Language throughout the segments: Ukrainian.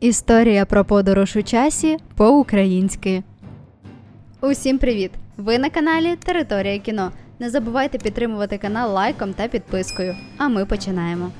Історія про подорож у часі по-українськи. Усім привіт! Ви на каналі Територія кіно. Не забувайте підтримувати канал лайком та підпискою. А ми починаємо.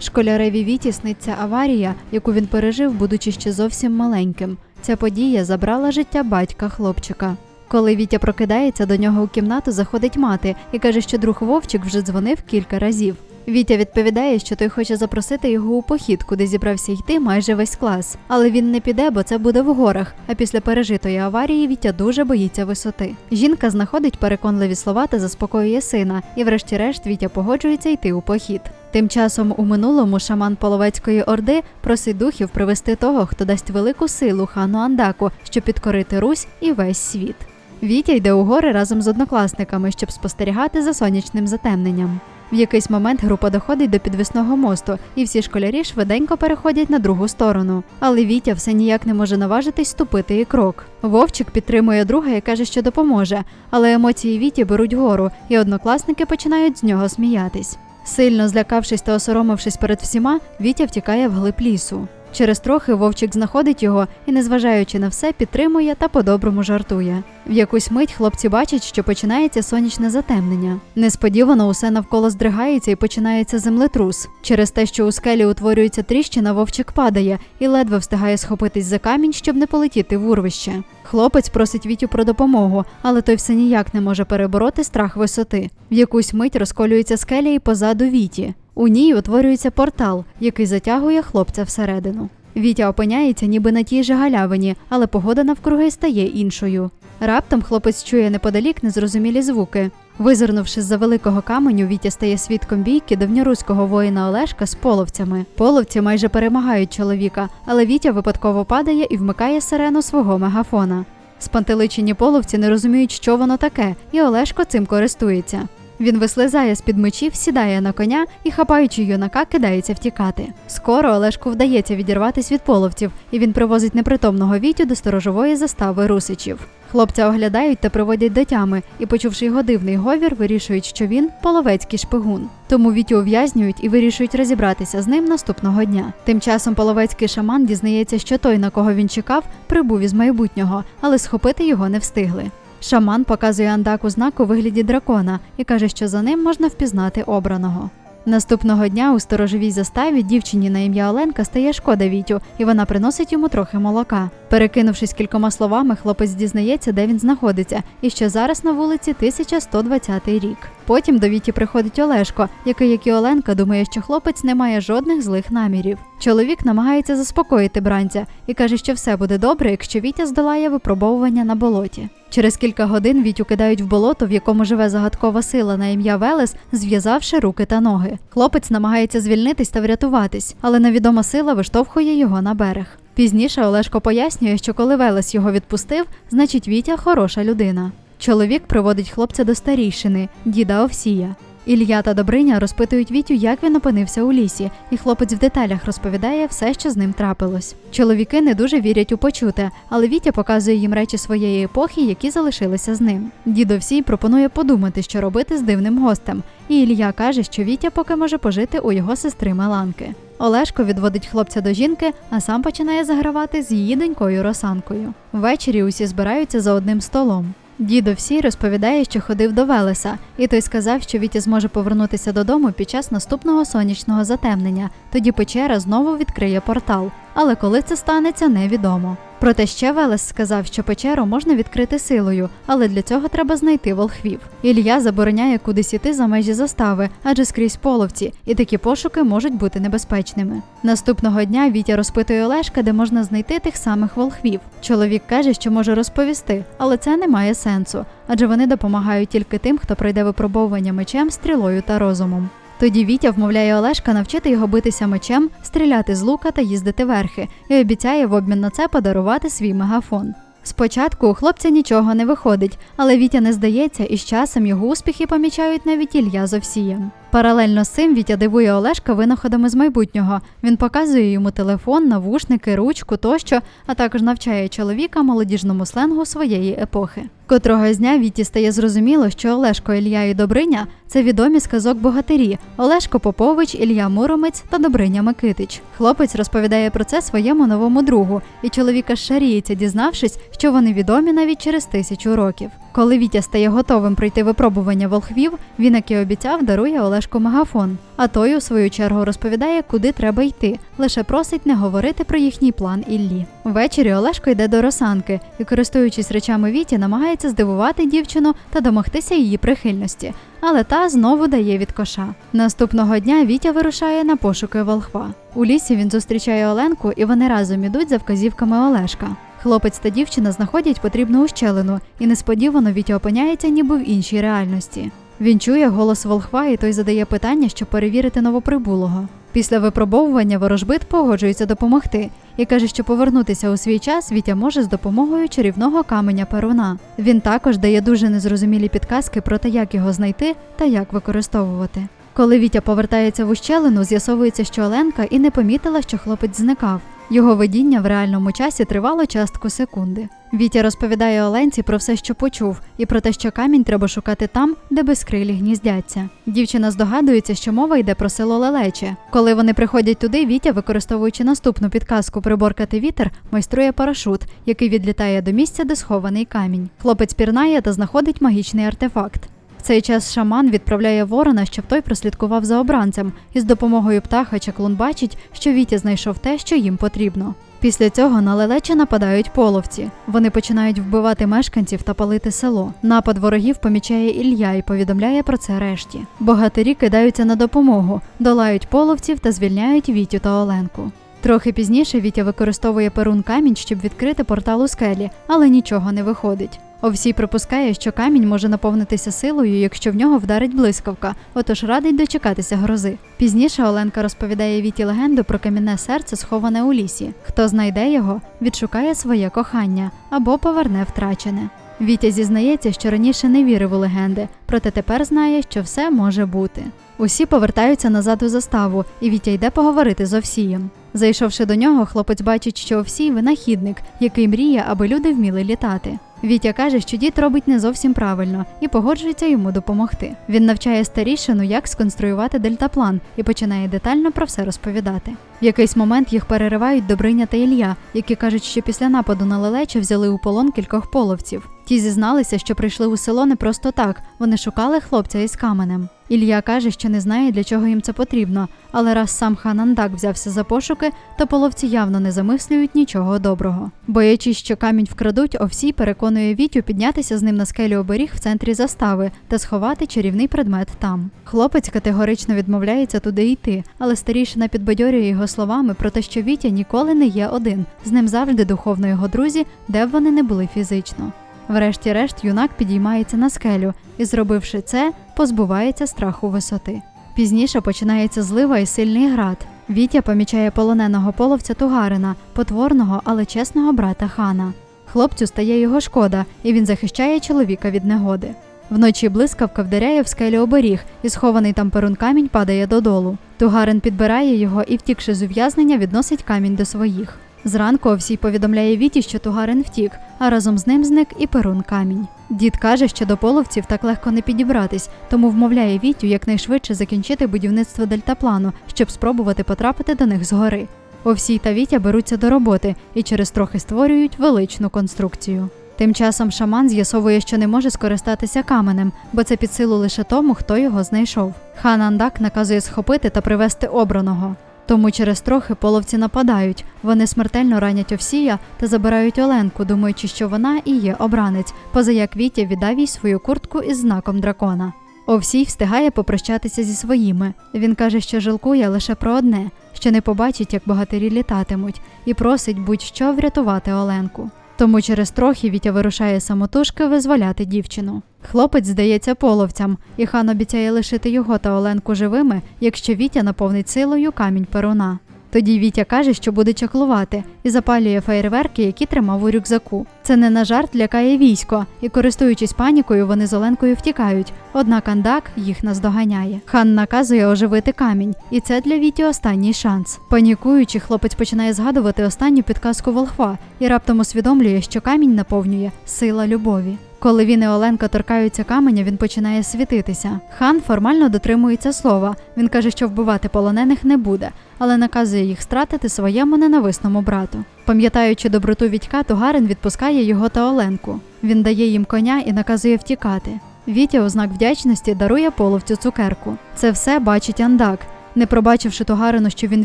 Школяреві Віті сниться аварія, яку він пережив, будучи ще зовсім маленьким. Ця подія забрала життя батька хлопчика. Коли Вітя прокидається, до нього у кімнату заходить мати і каже, що друг Вовчик вже дзвонив кілька разів. Вітя відповідає, що той хоче запросити його у похід, куди зібрався йти майже весь клас. Але він не піде, бо це буде в горах. А після пережитої аварії Вітя дуже боїться висоти. Жінка знаходить переконливі слова та заспокоює сина, і врешті-решт Вітя погоджується йти у похід. Тим часом у минулому шаман Половецької орди просить духів привести того, хто дасть велику силу хану Андаку, щоб підкорити Русь і весь світ. Вітя йде у гори разом з однокласниками, щоб спостерігати за сонячним затемненням. В якийсь момент група доходить до підвісного мосту, і всі школярі швиденько переходять на другу сторону. Але Вітя все ніяк не може наважитись ступити і крок. Вовчик підтримує друга і каже, що допоможе, але емоції Віті беруть гору, і однокласники починають з нього сміятись. Сильно злякавшись та осоромившись перед всіма, Вітя втікає вглиб лісу. Через трохи вовчик знаходить його і, незважаючи на все, підтримує та по-доброму жартує. В якусь мить хлопці бачать, що починається сонячне затемнення. Несподівано усе навколо здригається і починається землетрус. Через те, що у скелі утворюється тріщина, вовчик падає і ледве встигає схопитись за камінь, щоб не полетіти в урвище. Хлопець просить Вітю про допомогу, але той все ніяк не може перебороти страх висоти. В якусь мить розколюється скеля і позаду Віті. У ній утворюється портал, який затягує хлопця всередину. Вітя опиняється ніби на тій же галявині, але погода навкруги стає іншою. Раптом хлопець чує неподалік незрозумілі звуки. Визирнувши з-за великого каменю, Вітя стає свідком бійки давньоруського воїна Олешка з половцями. Половці майже перемагають чоловіка, але Вітя випадково падає і вмикає сирену свого мегафона. Спантеличені половці не розуміють, що воно таке, і Олешко цим користується. Він вислизає з-під мечів, сідає на коня і, хапаючи юнака, кидається втікати. Скоро Олешку вдається відірватись від половців, і він привозить непритомного Вітю до сторожової застави русичів. Хлопця оглядають та приводять до тями, і, почувши його дивний говір, вирішують, що він половецький шпигун. Тому Вітю ув'язнюють і вирішують розібратися з ним наступного дня. Тим часом половецький шаман дізнається, що той, на кого він чекав, прибув із майбутнього, але схопити його не встигли. Шаман показує Андаку знак у вигляді дракона і каже, що за ним можна впізнати обраного. Наступного дня у сторожовій заставі дівчині на ім'я Оленка стає шкода Вітю, і вона приносить йому трохи молока. Перекинувшись кількома словами, хлопець дізнається, де він знаходиться, і що зараз на вулиці 1120 рік. Потім до Віті приходить Олешко, який, як і Оленка, думає, що хлопець не має жодних злих намірів. Чоловік намагається заспокоїти бранця і каже, що все буде добре, якщо Вітя здолає випробовування на болоті. Через кілька годин Вітю кидають в болото, в якому живе загадкова сила на ім'я Велес, зв'язавши руки та ноги. Хлопець намагається звільнитись та врятуватись, але невідома сила виштовхує його на берег. Пізніше Олешко пояснює, що коли Велес його відпустив, значить Вітя хороша людина. Чоловік приводить хлопця до старійшини, діда Овсія. Ілля та Добриня розпитують Вітю, як він опинився у лісі, і хлопець в деталях розповідає все, що з ним трапилось. Чоловіки не дуже вірять у почуте, але Вітя показує їм речі своєї епохи, які залишилися з ним. Дід Овсій пропонує подумати, що робити з дивним гостем, і Ілля каже, що Вітя поки може пожити у його сестри Меланки. Олешко відводить хлопця до жінки, а сам починає загравати з її донькою Росанкою. Ввечері усі збираються за одним столом. Дідо всій розповідає, що ходив до Велеса, і той сказав, що Вітя зможе повернутися додому під час наступного сонячного затемнення. Тоді печера знову відкриє портал. Але коли це станеться, невідомо. Проте ще Велес сказав, що печеру можна відкрити силою, але для цього треба знайти волхвів. Ілля забороняє кудись іти за межі застави, адже скрізь половці, і такі пошуки можуть бути небезпечними. Наступного дня Вітя розпитує Олешка, де можна знайти тих самих волхвів. Чоловік каже, що може розповісти, але це не має сенсу, адже вони допомагають тільки тим, хто пройде випробовування мечем, стрілою та розумом. Тоді Вітя вмовляє Олешка навчити його битися мечем, стріляти з лука та їздити верхи, і обіцяє в обмін на це подарувати свій мегафон. Спочатку у хлопця нічого не виходить, але Вітя не здається, і з часом його успіхи помічають навіть Ілья з Овсієм. Паралельно з цим Вітя дивує Олешка винаходами з майбутнього. Він показує йому телефон, навушники, ручку тощо, а також навчає чоловіка молодіжному сленгу своєї епохи. Котрого дня Віті стає зрозуміло, що Олешко Ілля і Добриня це відомі з казок богатирі Олешко Попович, Ілля Муромець та Добриня Микитич. Хлопець розповідає про це своєму новому другу, і чоловіка шаріється, дізнавшись, що вони відомі навіть через тисячу років. Коли Вітя стає готовим пройти випробування волхвів, він, як і обіцяв, дарує Олешку мегафон. А той, у свою чергу, розповідає, куди треба йти, лише просить не говорити про їхній план Іллі. Ввечері Олешко йде до Росанки і, користуючись речами Віті, намагається здивувати дівчину та домогтися її прихильності, але та знову дає від коша. Наступного дня Вітя вирушає на пошуки волхва. У лісі він зустрічає Оленку, і вони разом ідуть за вказівками Олешка. Хлопець та дівчина знаходять потрібну ущелину, і несподівано Вітя опиняється ніби в іншій реальності. Він чує голос волхва, і той задає питання, щоб перевірити новоприбулого. Після випробовування ворожбит погоджується допомогти і каже, що повернутися у свій час Вітя може з допомогою чарівного каменя Перуна. Він також дає дуже незрозумілі підказки про те, як його знайти та як використовувати. Коли Вітя повертається в ущелину, з'ясовується, що Оленка і не помітила, що хлопець зникав. Його видіння в реальному часі тривало частку секунди. Вітя розповідає Оленці про все, що почув, і про те, що камінь треба шукати там, де безкрилі гніздяться. Дівчина здогадується, що мова йде про село Лелече. Коли вони приходять туди, Вітя, використовуючи наступну підказку приборкати вітер, майструє парашут, який відлітає до місця, де схований камінь. Хлопець пірнає та знаходить магічний артефакт. Цей час шаман відправляє ворона, щоб той прослідкував за обранцем, і з допомогою птаха чаклун бачить, що Вітя знайшов те, що їм потрібно. Після цього на лелече нападають половці. Вони починають вбивати мешканців та палити село. Напад ворогів помічає Ілля і повідомляє про це решті. Богатирі кидаються на допомогу, долають половців та звільняють Вітю та Оленку. Трохи пізніше Вітя використовує перун камінь, щоб відкрити портал у скелі, але нічого не виходить. Овсій припускає, що камінь може наповнитися силою, якщо в нього вдарить блискавка, отож радить дочекатися грози. Пізніше Оленка розповідає Віті легенду про камінне серце, сховане у лісі. Хто знайде його, відшукає своє кохання або поверне втрачене. Вітя зізнається, що раніше не вірив у легенди, проте тепер знає, що все може бути. Усі повертаються назад у заставу, і Вітя йде поговорити з Овсієм. Зайшовши до нього, хлопець бачить, що Овсій винахідник, який мріє, аби люди вміли літати. Вітя каже, що дід робить не зовсім правильно і погоджується йому допомогти. Він навчає старішину, як сконструювати дельтаплан, і починає детально про все розповідати. В якийсь момент їх переривають Добриня та Ілля, які кажуть, що після нападу на лелече взяли у полон кількох половців. Ті зізналися, що прийшли у село не просто так, вони шукали хлопця із каменем. Ілля каже, що не знає, для чого їм це потрібно, але раз сам хан Андак взявся за пошуки, то половці явно не замислюють нічого доброго. Боячись, що камінь вкрадуть, Овсій переконує Вітю піднятися з ним на скелю оберіг в центрі застави та сховати чарівний предмет там. Хлопець категорично відмовляється туди йти, але старішина підбадьорює його словами про те, що Вітя ніколи не є один, з ним завжди духовно його друзі, де б вони не були фізично. Врешті-решт, юнак підіймається на скелю і, зробивши це, позбувається страху висоти. Пізніше починається злива і сильний град. Вітя помічає полоненого половця Тугарина, потворного, але чесного брата хана. Хлопцю стає його шкода, і він захищає чоловіка від негоди. Вночі блискавка вдаряє в скелі оберіг, і схований там перун камінь падає додолу. Тугарин підбирає його і, втікши з ув'язнення, відносить камінь до своїх. Зранку Овсій повідомляє Віті, що Тугарин втік, а разом з ним зник і перун камінь. Дід каже, що до половців так легко не підібратись, тому вмовляє Вітю якнайшвидше закінчити будівництво дельтаплану, щоб спробувати потрапити до них згори. Овсій та Вітя беруться до роботи і через трохи створюють величну конструкцію. Тим часом шаман з'ясовує, що не може скористатися каменем, бо це під силу лише тому, хто його знайшов. Хан Андак наказує схопити та привести обраного. Тому через трохи половці нападають. Вони смертельно ранять Овсія та забирають Оленку, думаючи, що вона і є обранець, поза як Вітя віддав їй свою куртку із знаком дракона. Овсій встигає попрощатися зі своїми. Він каже, що жалкує лише про одне, що не побачить, як богатирі літатимуть, і просить будь-що врятувати Оленку. Тому через трохи Вітя вирушає самотужки визволяти дівчину. Хлопець здається половцям, і хан обіцяє лишити його та Оленку живими, якщо Вітя наповнить силою камінь перуна. Тоді Вітя каже, що буде чаклувати, і запалює фейерверки, які тримав у рюкзаку. Це не на жарт лякає військо, і користуючись панікою, вони з Оленкою втікають. Однак Андак їх наздоганяє. Хан наказує оживити камінь, і це для Віті останній шанс. Панікуючи, хлопець починає згадувати останню підказку волхва і раптом усвідомлює, що камінь наповнює сила любові. Коли він і Оленка торкаються каменя, він починає світитися. Хан формально дотримується слова. Він каже, що вбивати полонених не буде, але наказує їх стратити своєму ненависному брату. Пам'ятаючи доброту Вітька, Тугарин відпускає його та Оленку. Він дає їм коня і наказує втікати. Вітя у знак вдячності дарує половцю цукерку. Це все бачить Андак. Не пробачивши Тугарину, що він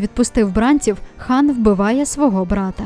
відпустив бранців, хан вбиває свого брата.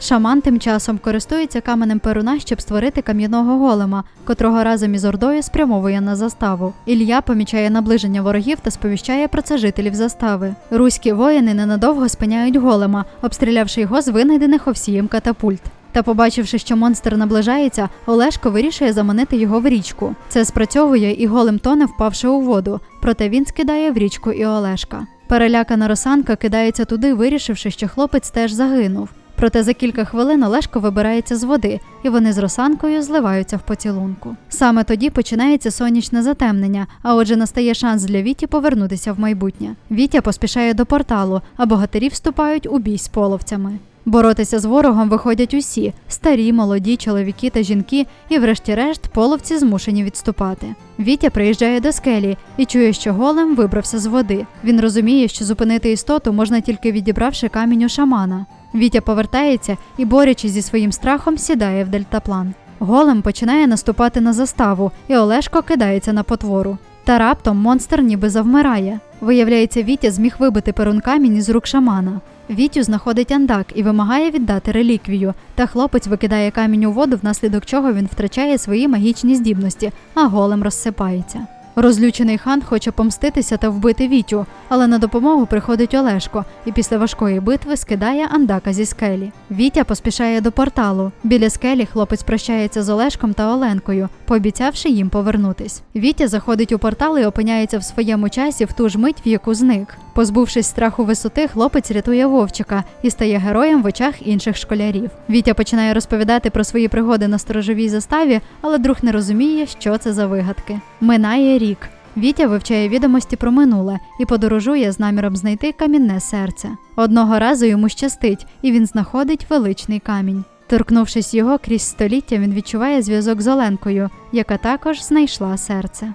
Шаман тим часом користується каменем перуна, щоб створити кам'яного голема, котрого разом із Ордою спрямовує на заставу. Ілля помічає наближення ворогів та сповіщає про це жителів застави. Руські воїни ненадовго спиняють голема, обстрілявши його з винайдених овсієм катапульт. Та побачивши, що монстр наближається, Олешко вирішує заманити його в річку. Це спрацьовує і голем тоне, впавши у воду, проте він скидає в річку і Олешка. Перелякана Росанка кидається туди, вирішивши, що хлопець теж загинув. Проте за кілька хвилин Олешко вибирається з води, і вони з Росанкою зливаються в поцілунку. Саме тоді починається сонячне затемнення, а отже, настає шанс для Віті повернутися в майбутнє. Вітя поспішає до порталу, а богатирі вступають у бій з половцями. Боротися з ворогом виходять усі старі, молоді, чоловіки та жінки, і, врешті-решт, половці змушені відступати. Вітя приїжджає до скелі і чує, що голем вибрався з води. Він розуміє, що зупинити істоту можна тільки відібравши камінь у шамана. Вітя повертається і, борючись зі своїм страхом, сідає в дельтаплан. Голем починає наступати на заставу, і Олешко кидається на потвору. Та раптом монстр ніби завмирає. Виявляється, Вітя зміг вибити перун камінь із рук шамана. Вітю знаходить андак і вимагає віддати реліквію, та хлопець викидає камінь у воду, внаслідок чого він втрачає свої магічні здібності, а голем розсипається. Розлючений хан хоче помститися та вбити Вітю, але на допомогу приходить Олешко і після важкої битви скидає Андака зі скелі. Вітя поспішає до порталу. Біля скелі хлопець прощається з Олешком та Оленкою, пообіцявши їм повернутись. Вітя заходить у портал і опиняється в своєму часі в ту ж мить, в яку зник. Позбувшись страху висоти, хлопець рятує Вовчика і стає героєм в очах інших школярів. Вітя починає розповідати про свої пригоди на сторожовій заставі, але друг не розуміє, що це за вигадки. Минає рік. Вітя вивчає відомості про минуле і подорожує з наміром знайти камінне серце. Одного разу йому щастить, і він знаходить величний камінь. Торкнувшись його крізь століття, він відчуває зв'язок з Оленкою, яка також знайшла серце.